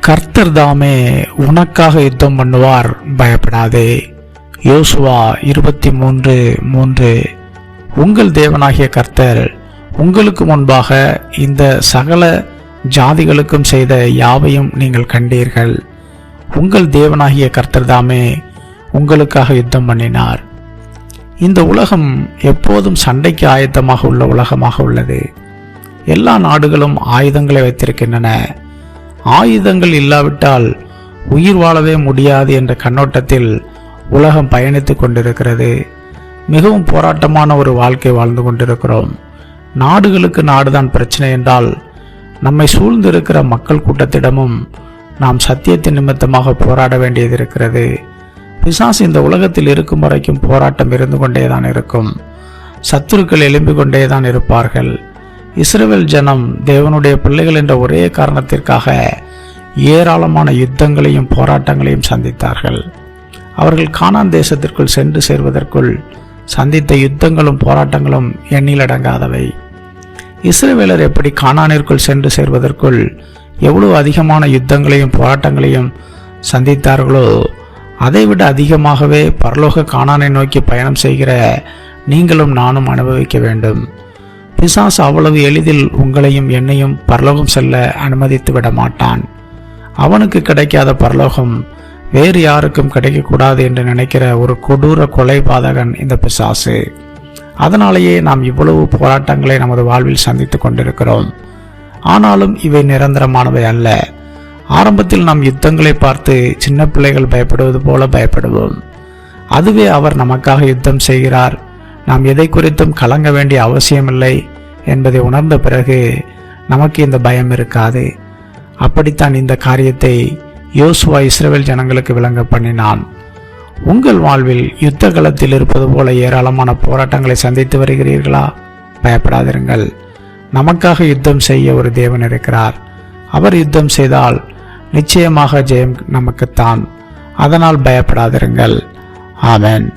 கர்த்தர் தாமே உனக்காக யுத்தம் பண்ணுவார். பயப்படாதே. யோசுவா இருபத்தி மூன்று மூன்று. உங்கள் தேவனாகிய கர்த்தர் உங்களுக்கு முன்பாக இந்த சகல ஜாதிகளுக்கும் செய்த யாவையும் நீங்கள் கண்டீர்கள். உங்கள் தேவனாகிய கர்த்தர் தாமே உங்களுக்காக யுத்தம் பண்ணினார். இந்த உலகம் எப்போதும் சண்டைக்கு ஆயத்தமாக உள்ள உலகமாக உள்ளது. எல்லா நாடுகளும் ஆயுதங்களை வைத்திருக்கின்றன. ஆயுதங்கள் இல்லாவிட்டால் உயிர் வாழவே முடியாது என்ற கண்ணோட்டத்தில் உலகம் பயணித்துக் கொண்டிருக்கிறது. மிகவும் போராட்டமான ஒரு வாழ்க்கை வாழ்ந்து கொண்டிருக்கிறோம். நாடுகளுக்கு நாடுதான் பிரச்சனை என்றால் நம்மை சூழ்ந்திருக்கிற மக்கள் கூட்டத்திடமும் நாம் சத்தியத்தின் நிமித்தமாக போராட வேண்டியது இருக்கிறது. பிசாசு இந்த உலகத்தில் இருக்கும் வரைக்கும் போராட்டம் இருந்து கொண்டேதான் இருக்கும். சத்துருக்கள் எழும்பிக் கொண்டேதான் இருப்பார்கள். இஸ்ரேல் ஜனம் தேவனுடைய பிள்ளைகள் என்ற ஒரே காரணத்திற்காக ஏராளமான யுத்தங்களையும் போராட்டங்களையும் சந்தித்தார்கள். அவர்கள் கானான் தேசத்திற்குள் சென்று சேர்வதற்குள் சந்தித்த யுத்தங்களும் போராட்டங்களும் எண்ணிலடங்காதவை இஸ்ரேவேலர் எப்படி கானானிற்குள் சென்று சேர்வதற்குள் எவ்வளவு அதிகமான யுத்தங்களையும் போராட்டங்களையும் சந்தித்தார்களோ அதைவிட அதிகமாகவே பரலோக கானானை நோக்கி பயணம் செய்கிற நீங்களும் நானும் அனுபவிக்க வேண்டும். பிசாசு அவ்வளவு எளிதில் உங்களையும் என்னையும் பரலோகம் செல்ல அனுமதித்து விட மாட்டான் அவனுக்கு கிடைக்காத பரலோகம் வேறு யாருக்கும் கிடைக்கக்கூடாது என்று நினைக்கிற ஒரு கொடூர கொலை பாதகன் இந்த பிசாசு. அதனாலேயே நாம் இவ்வளவு போராட்டங்களை நமது வாழ்வில் சந்தித்துக் கொண்டிருக்கிறோம். ஆனாலும் இவை நிரந்தரமானவை அல்ல. ஆரம்பத்தில் நாம் யுத்தங்களை பார்த்து சின்ன பிள்ளைகள் பயப்படுவது போல பயப்படுவோம். அதுவே அவர் நமக்காக யுத்தம் செய்கிறார். நாம் எதை குறித்தும் கலங்க வேண்டிய அவசியமில்லை என்பதை உணர்ந்த பிறகு நமக்கு இந்த பயம் இருக்காது. அப்படித்தான் இந்த காரியத்தை யோசுவா இஸ்ரேல் ஜனங்களுக்கு விளங்க பண்ணினான். உங்கள் வாழ்வில் யுத்த களத்தில் இருப்பது போல ஏராளமான போராட்டங்களை சந்தித்து வருகிறீர்களா? பயப்படாதிருங்கள். நமக்காக யுத்தம் செய்ய ஒரு தேவன் இருக்கிறார். அவர் யுத்தம் செய்தால் நிச்சயமாக ஜெயம் நமக்குத்தான். அதனால் பயப்படாதிருங்கள். ஆமென்.